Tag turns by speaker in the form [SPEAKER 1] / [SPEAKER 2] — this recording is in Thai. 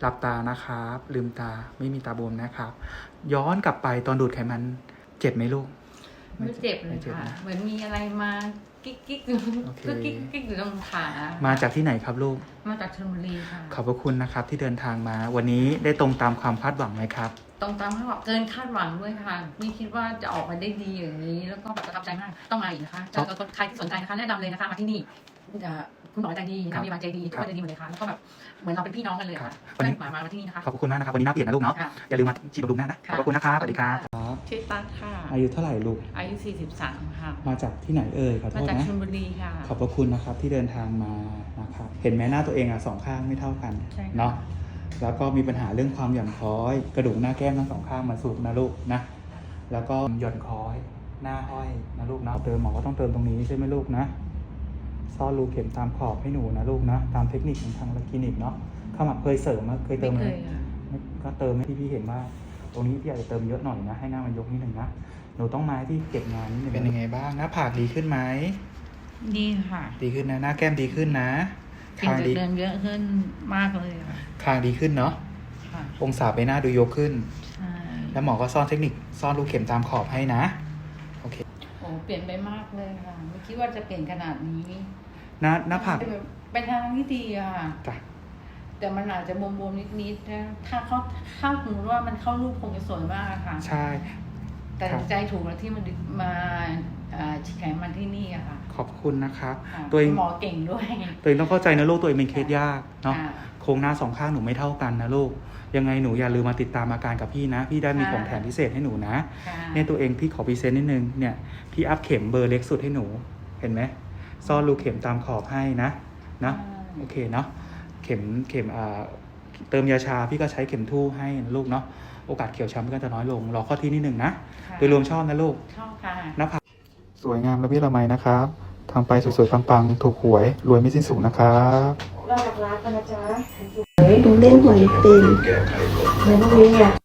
[SPEAKER 1] หลับตานะครับ ลืมตาไม่มีตาบวมนะครับ ย้อนกลับไปตอนดูดไขมัน เจ็บไหมลูก
[SPEAKER 2] ไม่เจ็บเล
[SPEAKER 1] ไม่
[SPEAKER 2] ย
[SPEAKER 1] เจ็บ
[SPEAKER 2] ค่ะ
[SPEAKER 1] นะ
[SPEAKER 2] เหมือนมีอะไรมากิ๊กกิ๊กอยู่
[SPEAKER 1] โอเค
[SPEAKER 2] ก็กิ๊กกิ๊กอยู่ตรงขา
[SPEAKER 1] มาจากที่ไหนครับลูก
[SPEAKER 2] มาจากชลบุรีค่ะ
[SPEAKER 1] ขอบพระคุณนะครับที่เดินทางมา วันนี้ได้ตรงตามความคาดหวังไหมครับ
[SPEAKER 2] ตรงตามคาดหวังเกินคาดหวังด้วยค่ะ ไม่คิดว่าจะออกมาได้ดีอย่างนี้ แล้วก็แบบประทับใจมาก ต้องมาอีกนะคะ
[SPEAKER 1] ครั
[SPEAKER 2] จะ
[SPEAKER 1] บ
[SPEAKER 2] ใครที่สนใจนะคะแนะนำเลยนะคะมาที่นี่ จะคุณหมอใจดี
[SPEAKER 1] ครับ
[SPEAKER 2] นะพยาบาลใจดีทุกคนใจดีหมดเลยค่ะแล้วก็แบบเหมือนเราเป็นพี่น้องกันเลย
[SPEAKER 1] ครั
[SPEAKER 2] ค่ะ
[SPEAKER 1] บวันนี้
[SPEAKER 2] หมามามาที่นี่นะคะ
[SPEAKER 1] ขอบพระคุณมากนะครับวันนี้หน้าเปลี่ยนนะลูกเนาะ
[SPEAKER 2] ค่ะ
[SPEAKER 1] อย่าลืมมาฉีดบำรุงหน้านะขอบพระคุณนะครับสวัสดีครับ
[SPEAKER 2] ชื่อตั๊กค่ะ
[SPEAKER 1] อายุเท่าไหร่ลูก
[SPEAKER 2] อายุ 43 ค่ะ
[SPEAKER 1] มาจากที่ไหนเอ่ยขอโท
[SPEAKER 2] มา
[SPEAKER 1] ษ
[SPEAKER 2] จาก
[SPEAKER 1] นะ
[SPEAKER 2] ชลบุรีค่ะ
[SPEAKER 1] ขอบพระคุณนะครับที่เดินทางมานะครับเห็นไหมหน้าตัวเองอะสองข้างไม่เท่ากัน
[SPEAKER 2] ใช่ค่ะ
[SPEAKER 1] เนาะแล้วก็มีปัญหาเรื่องความหย่อนคล้อย กระดูกหน้าแก้มทั้งสองข้างมาสูบนะลูกนะแล้วก็หย่อนคล้อยหน้าห้อยนะลูกนะเติมหมอก็ต้องเติมตรงนี้ใช่ไหมลูกนะ ซ่อนรูเข็มตามขอบให้หนูนะลูกนะ ตามเทคนิคของทางคลินิกเนาะเข้ามาเคยเสริมมาเคยเติ
[SPEAKER 2] ไม่
[SPEAKER 1] ม
[SPEAKER 2] เค
[SPEAKER 1] ไหม
[SPEAKER 2] ยค่ะ
[SPEAKER 1] ไม่ก็เติมให้พี่พี่เห็นว่า ตรงนี้พี่อาจจะเติมเยอะหน่อยนะ ให้หน้ามันยกนิดนึงนะหนูต้องมาให้พี่เก็บงานนิดนึงเป็นยังไงบ้างหน้าผากดีขึ้นไหม
[SPEAKER 2] ดีค่ะ
[SPEAKER 1] ดีขึ้นนะหน้าแก้มดีขึ้นนะ
[SPEAKER 2] สิ่ง
[SPEAKER 1] คาง
[SPEAKER 2] จะ
[SPEAKER 1] ดี
[SPEAKER 2] เดินเยอะขึ้นมากเลยค่ะ
[SPEAKER 1] คางดีขึ้นเนาะ
[SPEAKER 2] ค่ะ
[SPEAKER 1] องศาใบหน้าดูยกขึ้น
[SPEAKER 2] ใช่
[SPEAKER 1] แล้วหมอก็ซ่อนเทคนิคซ่อนรูเข็มตามขอบให้นะ โอเค
[SPEAKER 2] โอ้เปลี่ยนไปมากเลยค่ะ ไม่คิดว่าจะเปลี่ยนขนาดนี้
[SPEAKER 1] ห น้าหน้าผาก
[SPEAKER 2] เป็นแบบเป็นทางที่ดีอะค่ะ
[SPEAKER 1] จ้ะ
[SPEAKER 2] แต่มันอาจจะบวมๆนิดๆนะถ้าเขาถ้าสมมติว่ามันเข้ารูปคงจะสวยมากอะค่ะ
[SPEAKER 1] ใช่
[SPEAKER 2] แต่ใจถูกแล้วที่มันดึมาอ่าฉีดไขมันที่นี่อะค่ะ
[SPEAKER 1] ขอบคุณนะครับ
[SPEAKER 2] ค่ะ
[SPEAKER 1] ตัวเอง
[SPEAKER 2] หมอเก่งด้วย
[SPEAKER 1] ตัวเองต้องเข้าใจนะลูกตัวเองเป็นเคสยากเนาะ
[SPEAKER 2] ค่ะ
[SPEAKER 1] โครงหน้าสองข้างหนูไม่เท่ากันนะลูก ยังไงหนูอย่าลืมมาติดตามอาการกับพี่นะ พี่ได้มีของแถมพิเศษให้หนูนะ
[SPEAKER 2] ค่ะ
[SPEAKER 1] เนี่ยตัวเองพี่ขอพรีเซนต์นิดนึงเนี่ยพี่อัพเข็มเบอร์เล็กสุดให้หนูเห็นไหม ซ่อนรูเข็มตามขอบให้นะนะโอเคเนาะเข็มเข็มอ่าเติมยาชาพี่ก็ใช้เข็มทู่ให้นะลูกเนาะโอกาสเขียวช้ำก็จะน้อยลงรอข้อที่นิดนึงนะ
[SPEAKER 2] ค่ะ
[SPEAKER 1] โดยรวมชอบนะลูก
[SPEAKER 2] ชอบค่ะ
[SPEAKER 1] หน้าผากสวยงามและพี่ละไมนะครับทำไปสวยๆปังๆถูกหวยรวยไม่สิ้นสุดนะครับ
[SPEAKER 3] เราจากร้านกันนะจ๊ะหนูเล่นหวยเป็นในพวกนี้เนี่ย